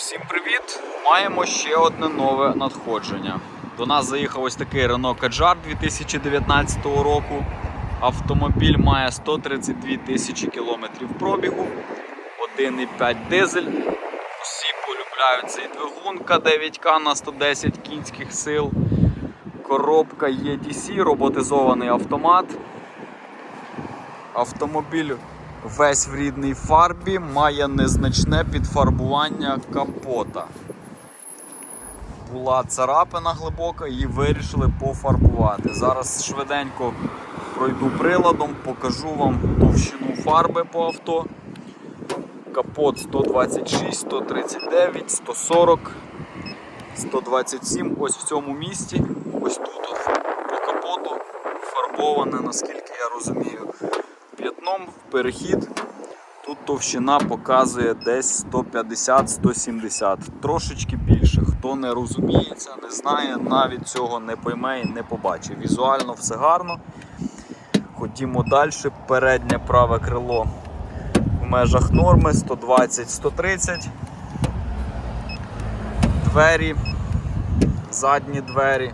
Усім привіт! Маємо ще одне нове надходження. До нас заїхав ось такий Renault Kadjar 2019 року. Автомобіль має 132 тисячі кілометрів пробігу, 1,5 дизель. Усі полюбляють цей двигун К9К на 110 кінських сил. Коробка EDC, роботизований автомат. Автомобіль весь в рідній фарбі, має незначне підфарбування капота. Була царапина глибока, її вирішили пофарбувати. Зараз швиденько пройду приладом, покажу вам товщину фарби по авто. Капот 126, 139, 140, 127. Ось в цьому місці. Ось тут по капоту фарбоване, наскільки я розумію, п'ятном в перехід. Тут товщина показує десь 150-170, трошечки більше. Хто не розуміється, не знає, навіть цього не пойме і не побачить. Візуально все гарно. Ходімо далі. Переднє праве крило в межах норми 120-130. Двері, задні двері.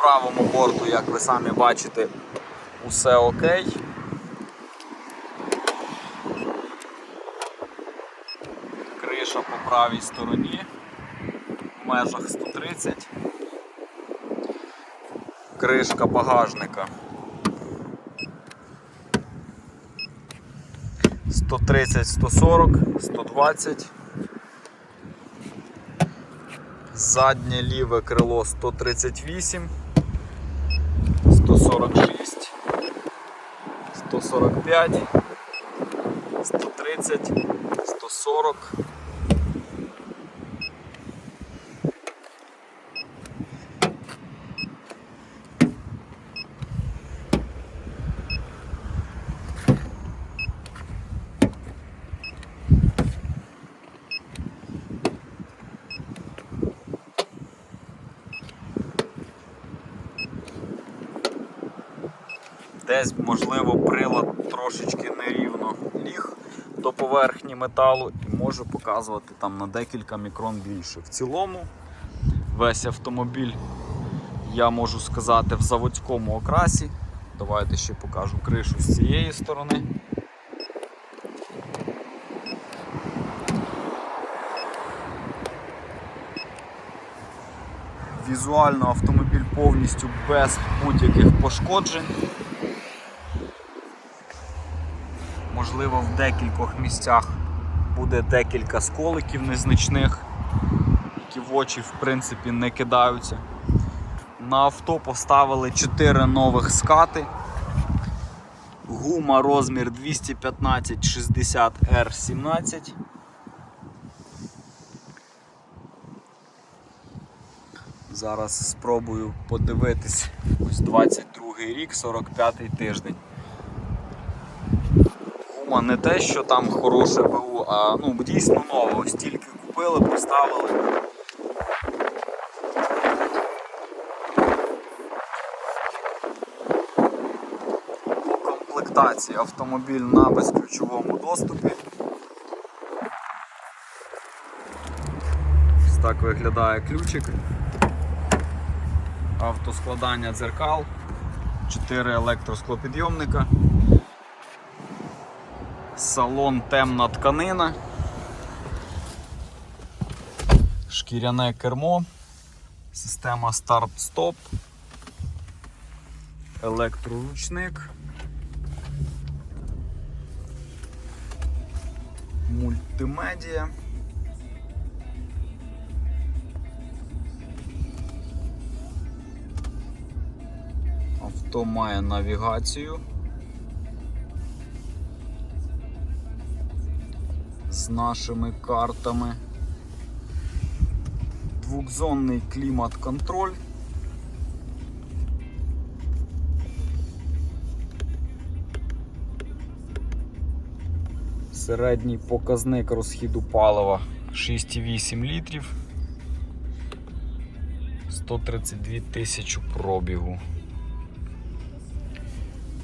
По правому борту, як ви самі бачите, усе окей. Криша по правій стороні в межах 130. Кришка багажника. 130, 140, 120. Заднє ліве крило 138, 146, 145, 130, 140. Десь, можливо, прилад трошечки нерівно ліг до поверхні металу і можу показувати там на декілька мікрон більше. В цілому весь автомобіль, я можу сказати, в заводському окрасі. Давайте ще покажу кришу з цієї сторони. Візуально автомобіль повністю без будь-яких пошкоджень. Можливо, в декількох місцях буде декілька сколиків незначних, які в очі в принципі не кидаються. На авто поставили 4 нових скати. Гума розмір 215 60 r 17 Зараз спробую подивитись. Ось 22 рік, 45 тиждень. Гума не те, що там хороше БУ, а ну, дійсно нове. Ось тільки купили, поставили. По комплектації автомобіль на безключовому доступі. Ось так виглядає ключик. Автоскладання дзеркал, 4 електросклопідйомника. Салон темна тканина, шкіряне кермо, система старт-стоп, електроручник, мультимедіа. Авто має навігацію. З нашими картами. Двухзонний клімат-контроль. Середній показник розхіду палива 6,8 літрів. 132 тисячі пробігу.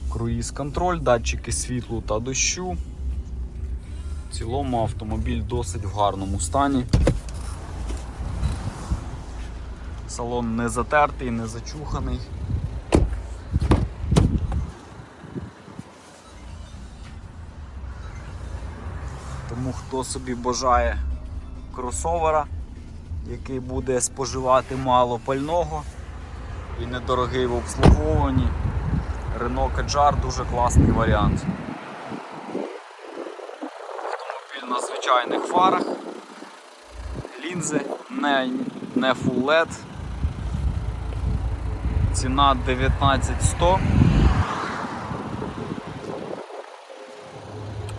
круїз контроль, датчики світлу та дощу. Цілому автомобіль досить в гарному стані. Салон не затертий, не зачуханий. Тому хто собі бажає кросовера, який буде споживати мало пального і недорогий в обслуговуванні, Renault Kadjar дуже класний варіант. Автомобіль на звичайних фарах, лінзи, не, не Full LED. Ціна 19100.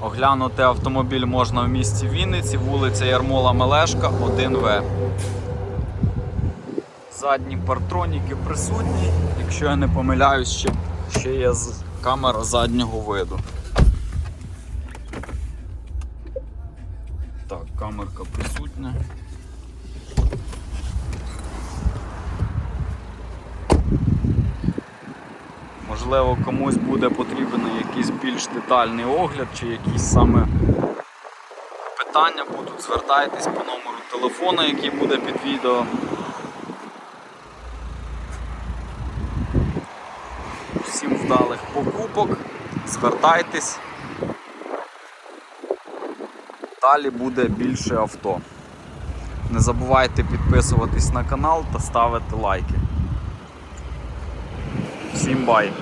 Оглянути автомобіль можна в місті Вінниці, вулиця Ярмола Мелешка, 1В. Задні партроніки присутні, якщо я не помиляюсь, ще, ще є камера заднього виду. Так, камерка присутня. Можливо, комусь буде потрібен якийсь більш детальний огляд чи якісь саме питання будуть, звертайтесь по номеру телефону, який буде під відео. Всім вдалих покупок, звертайтесь. Далі буде більше авто. Не забувайте підписуватись на канал та ставити лайки. Всім бай!